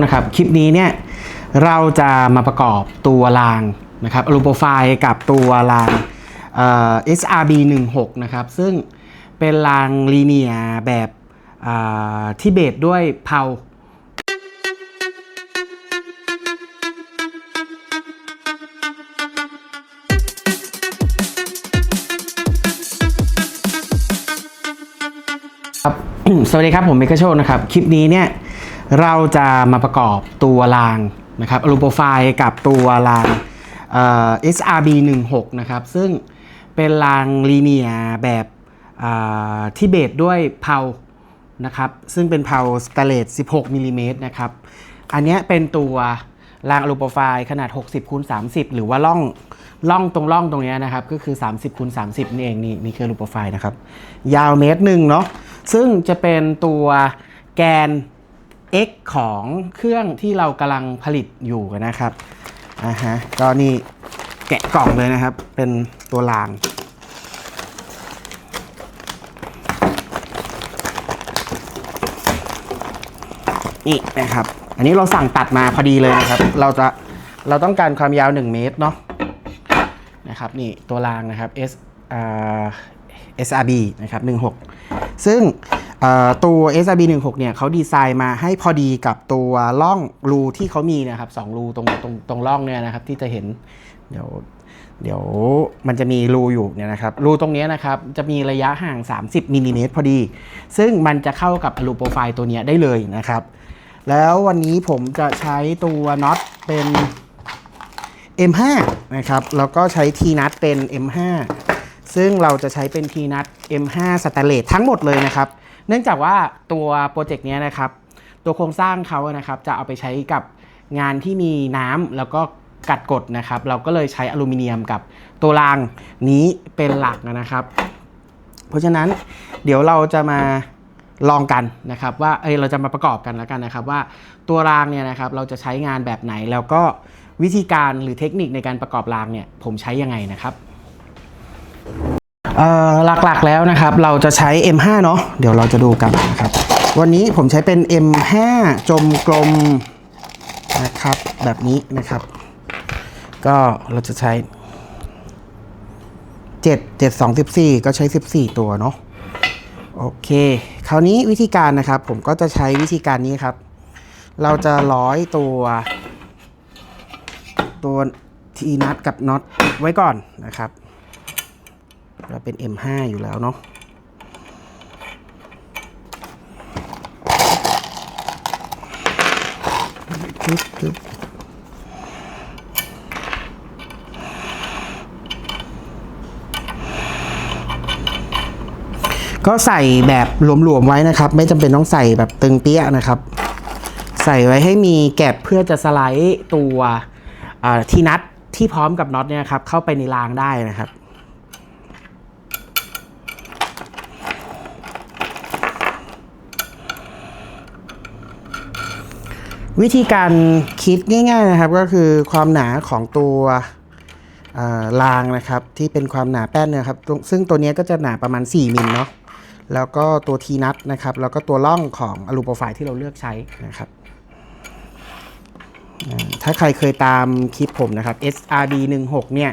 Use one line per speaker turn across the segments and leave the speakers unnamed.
นะครับคลิปนี้เนี่ยเราจะมาประกอบตัวรางนะครับรูปโปรไฟล์กับตัวรางเอ่อ SRB 16นะครับซึ่งเป็นรางลีเนียแบบที่เบสด้วยเพาครับสวัสดีครับผมเมกะโชนะครับ คลิปนี้เนี่ย เราจะมาประกอบตัวรางนะครับรูปโปรไฟล์กับตัวรางเอ่อ SRB 16นะครับซึ่งเป็นรางลีเนียแบบที่เบสด้วยเพานะครับซึ่งเป็นเพาสเตเลต16มิลลิเมตรนะครับอันนี้เป็นตัวรางอลูโปรไฟล์ขนาด 60คูณ30 หรือว่าล่องล่องตรงล่องตรงเนี้ยนะครับก็คือ 30คูณ30 นี่เองนี่นี่คืออลูโปรไฟล์นะครับ ยาวเมตรหนึ่งเนาะซึ่งจะเป็นตัวแกน X ของเครื่องที่เรากำลังผลิตอยู่นะครับอ่าฮะก็นี่แกะกล่องเลยนะครับ เป็นตัวรางนี่นะครับ อันนี้เราสั่งตัดมาพอดีเลยนะครับ เราจะเราต้องการความยาว 1 เมตรเนาะนะครับนี่ตัวรางนะครับ S อ่า SRB นะครับ16 ซึ่งเอ่อ ตัว SRB 16เนี่ยเขาดีไซน์มาให้พอดีกับตัวร่องรูที่เขามีนะครับสองรูตรงตรงตรงร่องเนี่ยนะครับที่จะเห็นเดี๋ยวเดี๋ยวมันจะมีรูอยู่เนี่ยนะครับรูตรงนี้นะครับจะมีระยะห่าง 30มิลลิเมตรพอดี ซึ่งมันจะเข้ากับอลูโปรไฟล์ตัวเนี้ยได้เลยนะครับ แล้ววันนี้ผมจะใช้ตัวน็อตเป็น M5 นะครับแล้วก็ใช้ T นัทเป็น M5 ซึ่งเราจะใช้เป็น T นัท M5 สแตนเลสทั้งหมดเลยนะครับ เนื่องจากว่าตัวโปรเจกต์นี้นะครับ ตัวโครงสร้างเขานะครับ จะเอาไปใช้กับงานที่มีน้ำแล้วก็กัดกดนะครับ เราก็เลยใช้อลูมิเนียมกับตัวรางนี้เป็นหลักนะครับ เพราะฉะนั้นเดี๋ยวเราจะมาลองกันนะครับว่าเอยเราจะมาประกอบกันแล้วกันนะครับว่าตัวรางเนี่ยนะครับเราจะใช้งานแบบไหนแล้วก็วิธีการหรือเทคนิคในการประกอบรางเนี่ยผมใช้ยังไงนะครับ หลักๆแล้วนะครับเราจะใช้ M5 เนาะเดี๋ยวเราจะดูกันนะครับ วันนี้ผมใช้เป็น M5 จมกลมนะครับแบบนี้นะครับ ก็เราจะใช้ 7 7 2 14 ก็ใช้ 14 ตัวเนาะโอเค คราวนี้วิธีการนะครับ ผมก็จะใช้วิธีการนี้ครับ เราจะร้อยตัว ตัวทีนัทกับน็อตไว้ก่อนนะครับ เราเป็น M5 อยู่แล้วเนาะปึ๊บปึ๊บก็ใส่แบบหลวมๆไว้นะครับ ไม่จำเป็นต้องใส่แบบตึงเปี้ยนะครับ ใส่ไว้ให้มีแก็บเพื่อจะสไลด์ตัวที่นัดที่พร้อมกับน็อตเนี่ยครับเข้าไปในรางได้นะครับ วิธีการคิดง่ายๆนะครับก็คือความหนาของตัวรางนะครับที่เป็นความหนาแป้นเนะครับ ซึ่งตัวนี้ก็จะหนาประมาณ 4 มิลเนาะแล้วก็ตัวทีนัทนะครับแล้วก็ตัวล่องของอลูโปรไฟล์ที่เราเลือกใช้นะครับ ถ้าใครเคยตามคลิปผมนะครับ SRD 16เนี่ย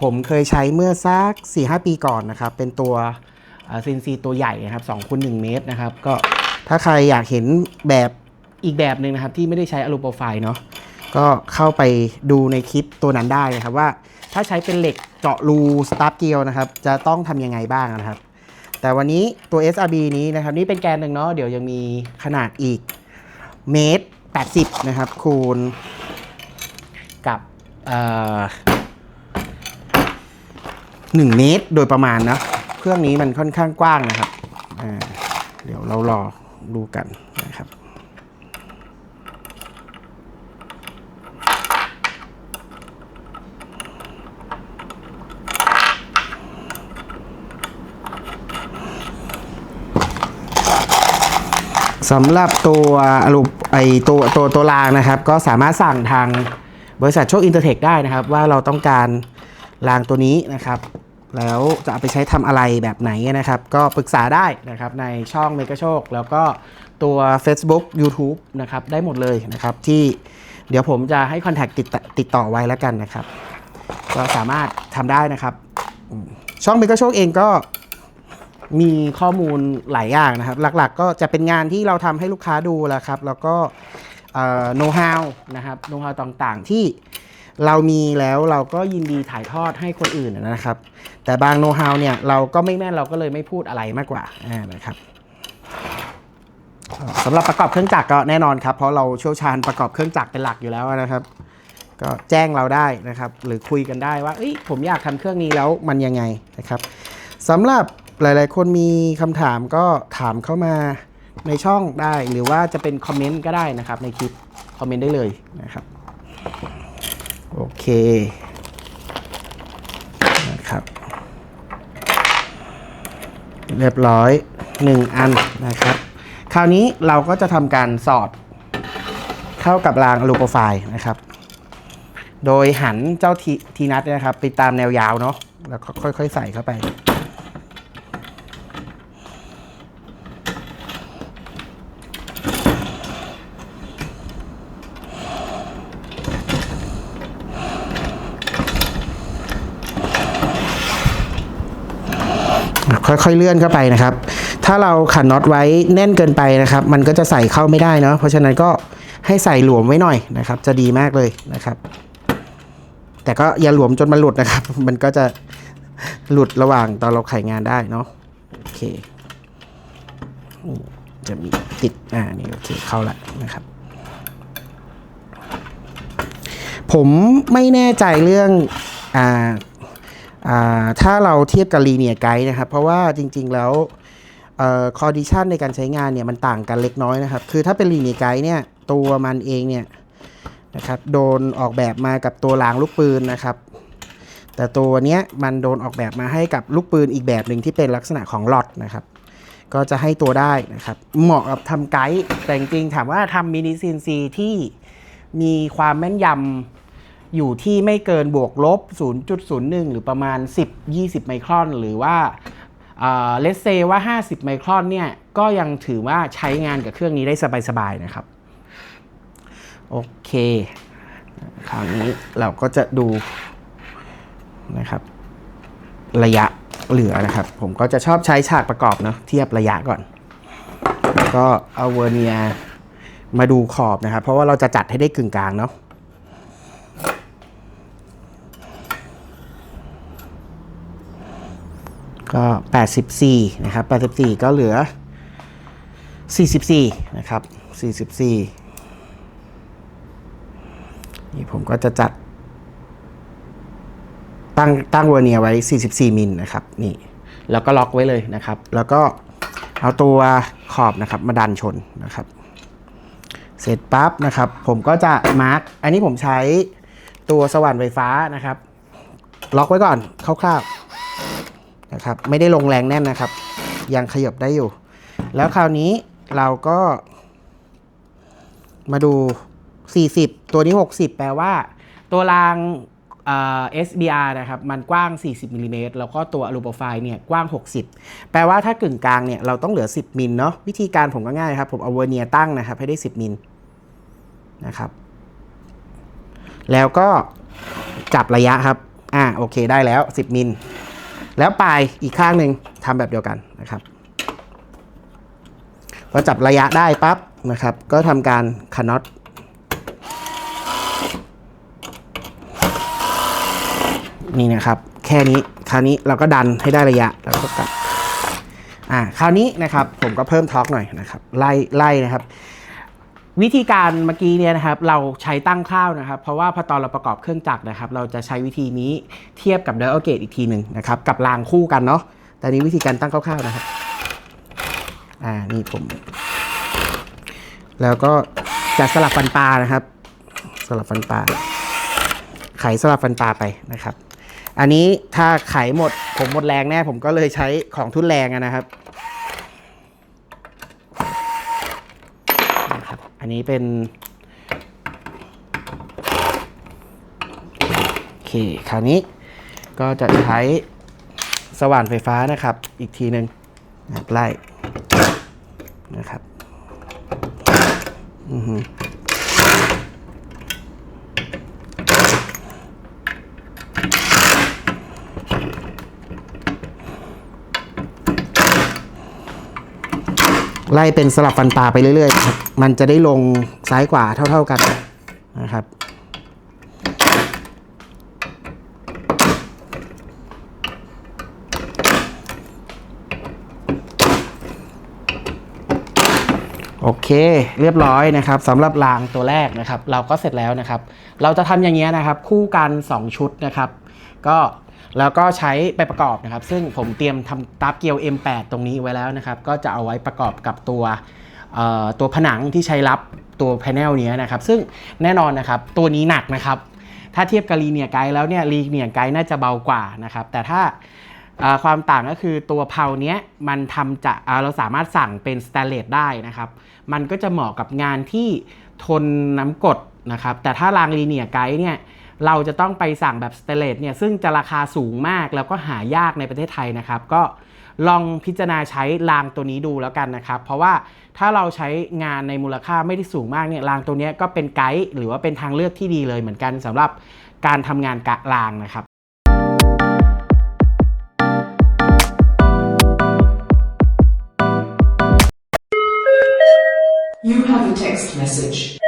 ผมเคยใช้เมื่อสัก 4-5 ปีก่อนนะครับ เป็นตัวซินซีตัวใหญ่นะครับ2คูณ1เมตรนะครับก็ถ้าใครอยากเห็นแบบ อีกแบบหนึ่งนะครับที่ไม่ได้ใช้อลูโปรไฟล์เนาะก็เข้าไปดูในคลิปตัวนั้นได้นะครับว่า ถ้าใช้เป็นเหล็กเจาะรูสตาร์ทเกลียวนะครับ จะต้องทำยังไงบ้างนะครับ แต่วันนี้ตัว SRB นี้นะครับ นี่เป็นแกนหนึ่งเนาะเดี๋ยวยังมีขนาดอีกเมตร80 นะครับ คูณกับเอ่อหนึ่งเมตรโดยประมาณนะเครื่องนี้มันค่อนข้างกว้างนะครับเดี๋ยวเรารอดูกันนะครับ สำหรับตัวอลูไอตัวตัวตัวรางนะครับ ก็สามารถสั่งทางบริษัทโชคอินเตอร์เทคได้นะครับ ว่าเราต้องการรางตัวนี้นะครับ แล้วจะเอาไปใช้ทำอะไรแบบไหนนะครับ ก็ปรึกษาได้นะครับในช่องเมกะโชค แล้วก็ตัว Facebook YouTube นะครับได้หมดเลยนะครับ ที่เดี๋ยวผมจะให้คอนแทคติดต่อติดต่อไว้แล้วกันนะครับ ก็สามารถทำได้นะครับ ช่องเมก e โชคเองก็ มีข้อมูลหลายอย่างนะครับ หลักๆก็จะเป็นงานที่เราทำให้ลูกค้าดูแหล้วครับ แล้วก็โน้ตฮาวนะครับโน้ตฮาวต่างๆที่เรามีแล้วเราก็ยินดีถ่ายทอดให้คนอื่นนะครับ แต่บางโน้ตฮาวเนี่ยเราก็ไม่แม่นเราก็เลยไม่พูดอะไรมากกว่านะครับสำหรับประกอบเครื่องจักรก็แน่นอนครับ เพราะเราเชี่ยวชาญประกอบเครื่องจักรเป็นหลักอยู่แล้วนะครับ ก็แจ้งเราได้นะครับ หรือคุยกันได้ว่าเอ้ยผมอยากทำเครื่องนี้แล้วมันยังไงนะครับสำหรับ หลาย ๆ คนมีคำถามก็ถามเข้ามาในช่องได้ หรือว่าจะเป็นคอมเมนต์ก็ได้นะครับ ในคลิปคอมเมนต์ได้เลยนะครับ โอเคนะครับเรียบร้อย 1 อันนะครับ คราวนี้เราก็จะทำการสอดเข้ากับรางอลูโปรไฟล์นะครับ โดยหันเจ้าทีทนัทเนี่ยนะครับ ไปตามแนวยาวเนาะแล้วก็ค่อยๆใส่เข้าไป ค่อยๆเลื่อนเข้าไปนะครับ ถ้าเราขันน็อตไว้แน่นเกินไปนะครับ มันก็จะใส่เข้าไม่ได้เนาะเพราะฉะนั้นก็ให้ใส่หลวมไว้หน่อยนะครับ จะดีมากเลยนะครับ แต่ก็อย่าหลวมจนมันหลุดนะครับ มันก็จะหลุดระหว่างตอนเราไขงานได้เนาะโอเคจะมีติดอ่านี่โอเคเข้าละนะครับ ผมไม่แน่ใจเรื่องอ่า ถ้าเราเทียบกับลีเนียไกด์นะครับ เพราะว่าจริงๆแล้วคอดิชันในการใช้งานเนี่ยมันต่างกันเล็กน้อยนะครับ คือถ้าเป็นลีเนียไกด์เนี่ยตัวมันเองเนี่ยนะครับโดนออกแบบมากับตัวรางลูกปืนนะครับ แต่ตัวเนี้ยมันโดนออกแบบมาให้กับลูกปืนอีกแบบหนึ่งที่เป็นลักษณะของหลอดนะครับ ก็จะให้ตัวได้นะครับ เหมาะกับทำไกด์แต่จริงๆถามว่าทำมินิซีนซีที่มีความแม่นยำ อยู่ที่ไม่เกินบวกลบ 0.01 หรือประมาณ 10-20 ไมครอน หรือว่าเลสเซว่า 50 ไมครอนเนี่ยก็ยังถือว่าใช้งานกับเครื่องนี้ได้สบายๆนะครับ โอเค คราวนี้เราก็จะดูนะครับ ระยะเหลือนะครับ ผมก็จะชอบใช้ฉากประกอบเนาะเทียบระยะก่อน แล้วก็เอาเวอร์เนียมาดูขอบนะครับ เพราะว่าเราจะจัดให้ได้กึ่งกลางเนาะ ก็ 84 นะครับ 84 ก็เหลือ 44 นะครับ 44 นี่ผมก็จะจัด ตั้งตั้งเวอร์เนียไว้ 44 มิลนะครับ นี่ แล้วก็ล็อกไว้เลยนะครับ แล้วก็เอาตัวขอบนะครับมาดันชนนะครับ เสร็จปั๊บนะครับ ผมก็จะมาร์กอันนี้ผมใช้ตัวสว่านไฟฟ้านะครับ ล็อกไว้ก่อนคร่าวๆ นะครับ ไม่ได้ลงแรงแน่นนะครับ ยังขยับได้อยู่ แล้วคราวนี้เราก็ มาดู 40 ตัวนี้ 60 แปลว่า ตัวรางเอ่อ SBR นะครับ มันกว้าง 40มิลลิเมตรแล้วก็ตัวอลูโปรไฟล์เนี่ยกว้าง 60 แปลว่าถ้ากึ่งกลางเนี่ยเราต้องเหลือ 10มิลเนาะวิธีการผมก็ง่ายครับ ผมเอาเวอร์เนียตั้งนะครับ ให้ได้ 10มิลนะครับ แล้วก็จับระยะครับ อ่าโอเคได้แล้ว 10มิล แล้วปลายอีกข้างหนึ่งทำแบบเดียวกันนะครับพอจับระยะได้ปั๊บนะครับ ก็ทำการคันน็อตนี่นะครับ แค่นี้คราวนี้เราก็ดันให้ได้ระยะแล้วก็กลับอ่าคราวนี้นะครับผมก็เพิ่มท็อกหน่อยนะครับไล่ไล่นะครับ วิธีการเมื่อกี้เนี่ยนะครับเราใช้ตั้งข้าวนะครับ เพราะว่าพอตอนเราประกอบเครื่องจักรนะครับ เราจะใช้วิธีนี้เทียบกับ dial gauge อีกทีหนึ่งนะครับ กับรางคู่กันเนาะแต่นี้วิธีการตั้งคร่าวๆนะครับอ่านี่ผม แล้วก็จะสลับฟันปลานะครับ สลับฟันปลาไขสลับฟันปลาไปนะครับ อันนี้ถ้าไขหมดผมหมดแรงแน่ผมก็เลยใช้ของทุนแรงนะครับ นะครับ อันนี้เป็นโอเคคราวนี้ก็จะใช้สว่านไฟฟ้านะครับ อีกทีหนึ่งไล่นะครับ ไล่เป็นสลับฟันปลาไปเรื่อยๆครับมันจะได้ลงซ้ายขวาเท่า ๆกันนะครับโอเค เรียบร้อยนะครับสำหรับรางตัวแรกนะครับ เราก็เสร็จแล้วนะครับ เราจะทำอย่างเงี้ยนะครับ คู่กัน 2 ชุดนะครับ ก็ แล้วก็ใช้ไปประกอบนะครับ ซึ่งผมเตรียมทำตาบเกียว M8 ตรงนี้ไว้แล้วนะครับ ก็จะเอาไว้ประกอบกับตัวตัวผนังที่ใช้รับตัวแผงเนี้นะครับ ซึ่งแน่นอนนะครับ ตัวนี้หนักนะครับ ถ้าเทียบกับลีเนียไกด์แล้วเนี่ยลีเนียไกด์น่าจะเบากว่านะครับ แต่ถ้าความต่างก็คือตัวเพาเนี้ยมันทำจะเราสามารถสั่งเป็นสแตนเลสได้นะครับ มันก็จะเหมาะกับงานที่ทนน้ำกดนะครับ แต่ถ้ารางลีเนียไกด์เนี่ย เราจะต้องไปสั่งแบบสแตเลสเนี่ยซึ่งจะราคาสูงมากแล้วก็หายากในประเทศไทยนะครับ ก็ลองพิจารณาใช้รางตัวนี้ดูแล้วกันนะครับ เพราะว่าถ้าเราใช้งานในมูลค่าไม่ได้สูงมากเนี่ยรางตัวนี้ก็เป็นไกด์หรือว่าเป็นทางเลือกที่ดีเลยเหมือนกันสำหรับการทำงานกะรางนะครับ
You have a text message.